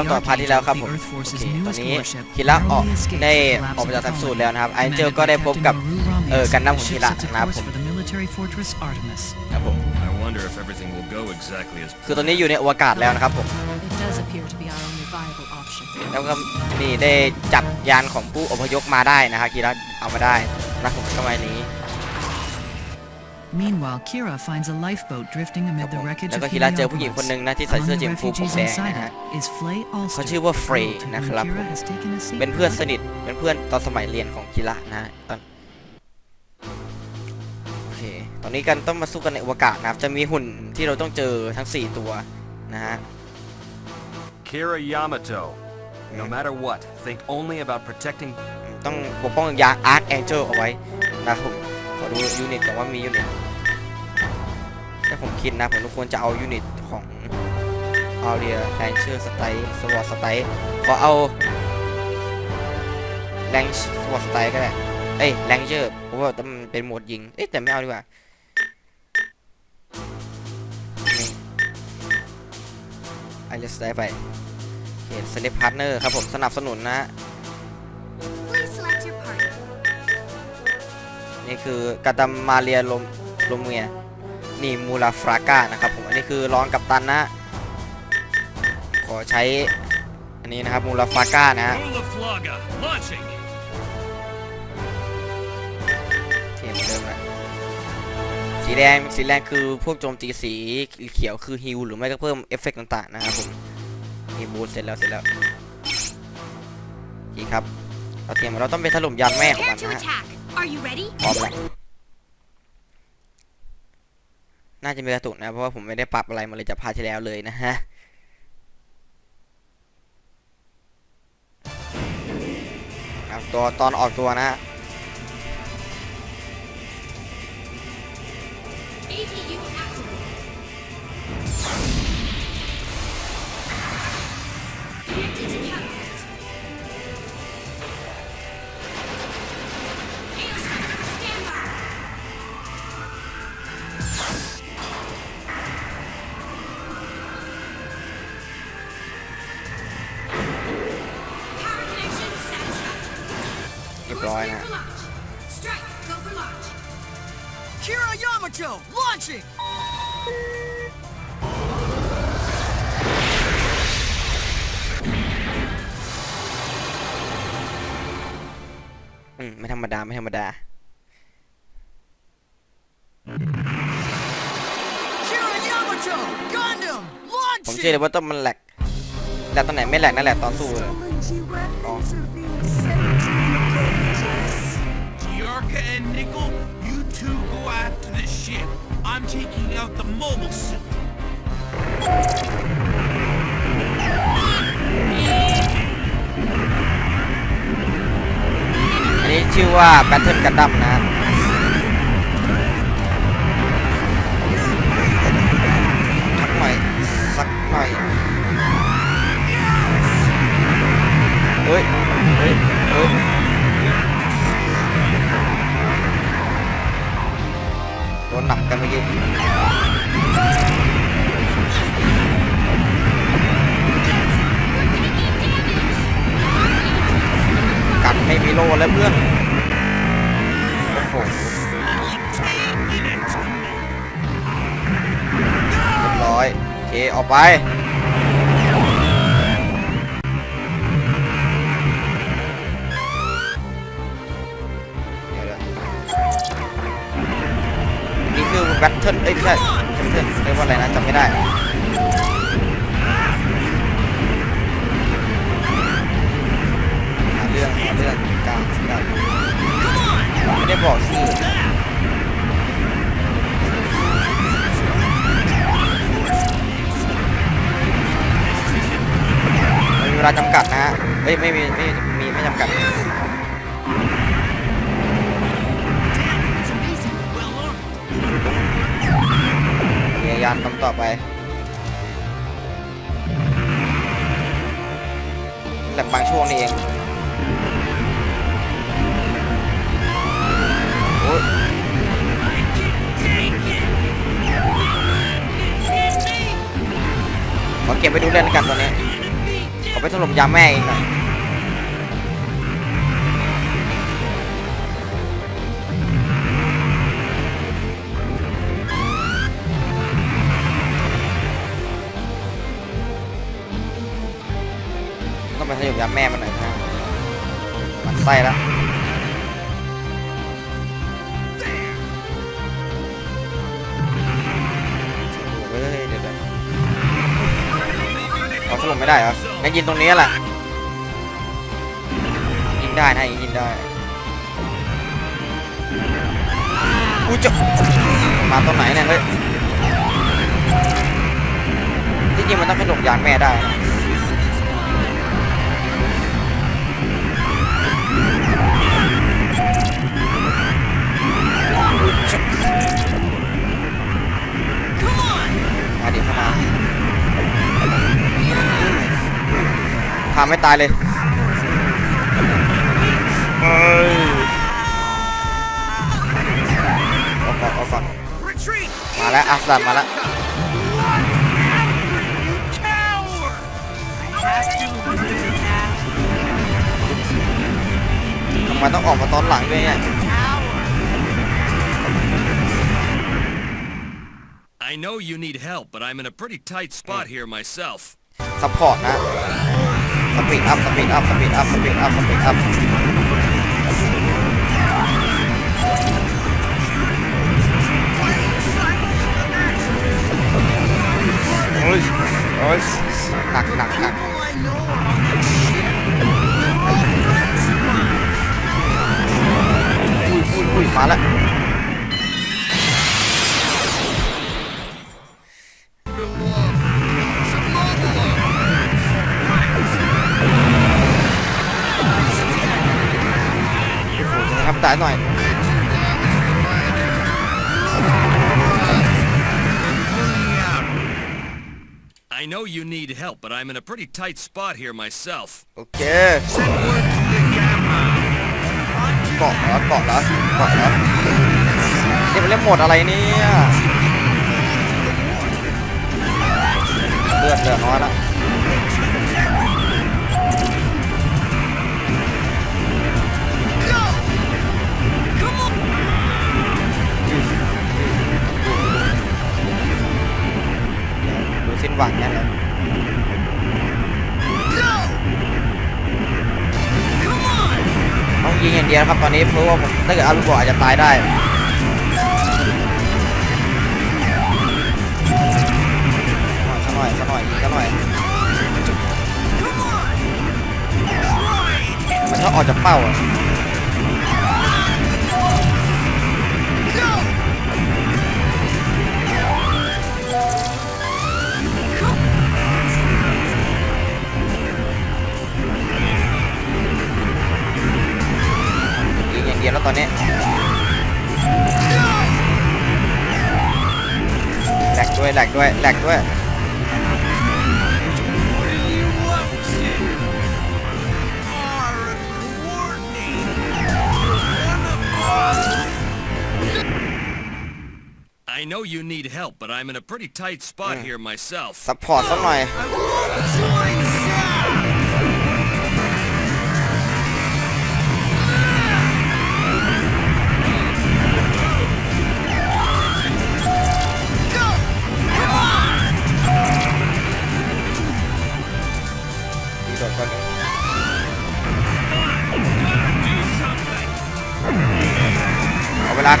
ครับต่อพาร์ทที่แล้วครับผมโอเคตอนนี้คิระออกได้ออกมาจากแคปซูลแล้วนะครับไอเจลก็ได้พบกับเออกันดั้มของคิระนะครับผมครับผม I wonder if everything will go exactly as คือตอนนี้อยู่ในอวกาศแล้วนะครับผม It does appear to be our only viable option. แล้วก็นี่ได้จับยานของผู้อพยพมาได้นะครับคิระเอามาได้นะผมก็มานี้ Meanwhile, Kira finds a lifeboat drifting ครับ amid ผ the ม wreckage แล้ว of ก็คิระเจอผู้หญิง Heliopolis. คนหนึ่งนะที่ใส่ Among เสื้อ the จิมฟูผม refugees แดง inside นะฮะ it is Flay Ulster, เขาชื่อว่า Frey to whom นะครับผม Kira has taken a seat เป็นเพื่อนส beside. นิทเป็นเพื่อนตอนสมัยเรียนของคิระนะฮะตอนโอเคตอนนี้กันต้องมาสู้กันในอวกาศนะครับจะมีหุ่นที่เราต้องเจอทั้ง 4 ตัวนะฮะ Kira Yamato. No Mm. matter what, think only about protecting ต้องปกป้องยาอาร์คแองเจิลเอาไว้นะครับผมขอ ดูยูนิตก่อนว่ามียูนิตถ้าผมคิดนะผมควรจะเอายูนิตของเอาเรียแรงเชอร์สไตล์สวอตสไตล์ขอเอาแรงสวอตสไตล์ก็ได้ เอ้ยแรงเชอร์เพราะว่ามันเป็นโหมดยิง เอ๊ะแต่ไม่เอาดีกว่าไอเลสได้ไปเห็นสเลปพาร์ทเนอร์ครับผมสนับสนุนนะ นี่คือกาตามาเรียลมลมเมียนี่มูลาฟราก้านะครับผมอันนี้คือรองกับตันนะขอใช้อันนี้นะครับมูลาฟราก้านะฮะเทียมเดิมนะสีแดงสีแดงคือพวกโจมตีสีเขียวคือฮิลหรือไม่ก็เพิ่มเอฟเฟกต์ต่างๆนะครับผมนี่บูทเสร็จแล้วเสร็จแล้วโอเครับเราเตรียมเราต้องไปถล่มยานแม่ของมันนะฮะ Are you ready? พร้อมแล้วน่าจะมีกระตุกนะ เพราะว่าผมไม่ได้ปรับอะไรมาเลยจากพาร์ทที่แล้วเลยนะฮะครับตัวตอนออกตัวนะฮะ APU activated. Kira Yamato, launching! อืมไม่ธรรมดา ไม่ธรรมดา Kira Yamato, Gundam, ผมเชื่อเลยว่าต้องมันแหลกแหลกตอนไหนไม่แหลกนั่นแหละตอนสู้เลยอ๋อ Yorka and Nickel, you two go after the ship. I'm taking out the mobile suit. อันนี้ชื่อว่า Battle Gundam นะฮะสั หนักกันเมื่อกี้กัดไม่มีโลแล้วเพื่อน โอ้โหเรียบร้อย โอเค ออกไป แบทเทิลเอ้ยไม่ใช่แบทเทิลเรียกว่าอะไรนะจำไม่ได้หาเรื่องหาเรื่องกลางกลางไม่ได้บอกชื่อมันมีเวลาจำกัดนะฮะเฮ้ยไม่มีไม่มีไม่จำกัด ยายามทำต่อไปแต่บางช่วงนี่เองโอ้ยขอเก็บไปดูเล่นกันตอนนี้ขอไปถล่มยาแม่อีกหน่อย ต้องไปถล่ยามแม่มันหน่อยนะมันไส้แล้วเฮ้ยเดี๋ยวเราถล่มไม่ได้เหรองั้นยิงตรงนี้แหละยิงได้นะยิงได้กูจะมาตรงไหนเนี่ยเฮ้ยที่จริงมันต้องไปหลบยานแม่ได้นะ มาดิเข้ามาทำไม่ตายเลยเฮ้ยเอาก่อนเอาก่อนมาแล้วอัสลันมาแล้ว You coward! I have to lose now. ทำไมต้องออกมาตอนหลังด้วยเนี่ย I know you need help, but I'm in a pretty tight spot here myself. ซัพพอร์ตนะสปีดอัพสปีดอัพสปีดอัพสปีดอัพสปีดอัพโอ้ยโอ้ยหนักหนักหนัก People I know are on the ship. อุ้ยอุ้ยอุ้ยมาแล้ว ตายหน่อย I know you need help, but I'm in a pretty tight spot here myself. โอเค Send word to the gamma. เกาะเหรอเกาะเหรอเกาะเหรอนี่มันเล่นโหมดอะไรเนี่ยเลือดเหลือน้อยละ สิ้นหวังแน่เลยต้องยิงอย่างเดียวครับตอนนี้เพราะว่าผมถ้าเกิดอารุโกะอาจจะตายได้สักหน่อยสักหน่อยยิงสักหน่อยมันชอบออกจากเป้าอะ ด้วยแหลกด้วยแหลกด้วย I know you need help, but I'm in a pretty tight spot here myself. ซัพพอร์ตสักหน่อย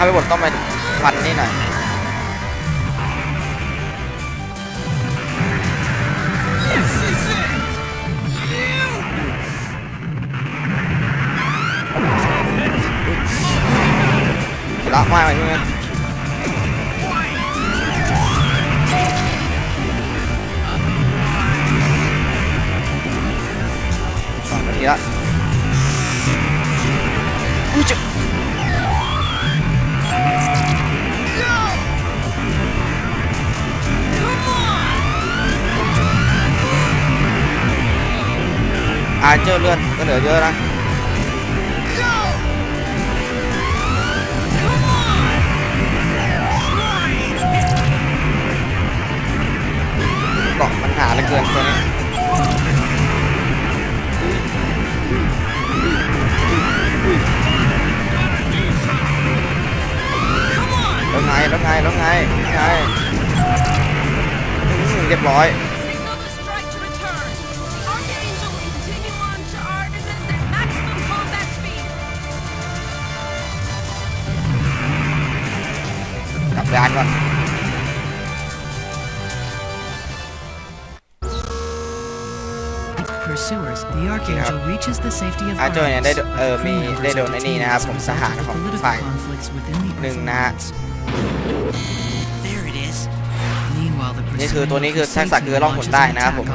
เอาเวลาเข้าไปบดต้องไปฟันนี่หน่อยละมากเลยใช่ไหมสองนาทีละายเจอเลือดก็เหลือเยอะนะเกาะปัญหาเหลืเกินตัวนี้แล้วไงแล้วไงแล้วไงแล้วไงเรียบร้อยานก่อน Pursuers, the Archangel reaches the safety of อาโจเนี่ยได้โด Artemis, เออ but มี crew members ได้โดน are ไอ้นี่นะครับผม detained ทหาร as a ของ result of ฝ่าย political conflicts within the หนึ่ง Earth นะฮะ Alliance. There it is. Meanwhile, the นี่คือตัวนี้คือ pursuing ทักษะคือล่องหน launches ได้ an นะครับผม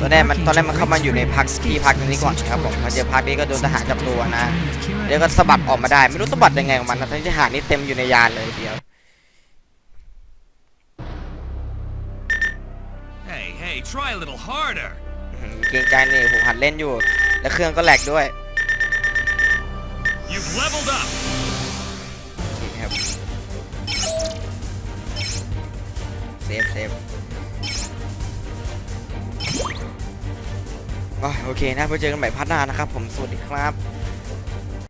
ตอน the แรกมันตอนแรกมัน Archangel เข้ามาอยู่ใน breaks พัก free and ที่ escapes พัก from นี้ the ก่อน siege ครับผม fortress. มาเจอพักนี้ก็โดนทหารจับตัวนะ Journey of Kira แล้วก็ and สะบัดออกมาได้ Artemis ไม่รู้สะบัดยังไงของมันนะทั้งที่ทหารนี่เต็มอยู่ในยานเลยทีเดียว Hey, hey, try a little harder. อื้อหือเกรงใจนี่ผมหัดเล่นอยู่ แล้วเครื่องก็แหลกด้วย You've leveled up. นี่ครับเซฟเซฟ โอเคนะไว้เจอกันใหม่พัฒนานะครับ ผมสวัสดีครับ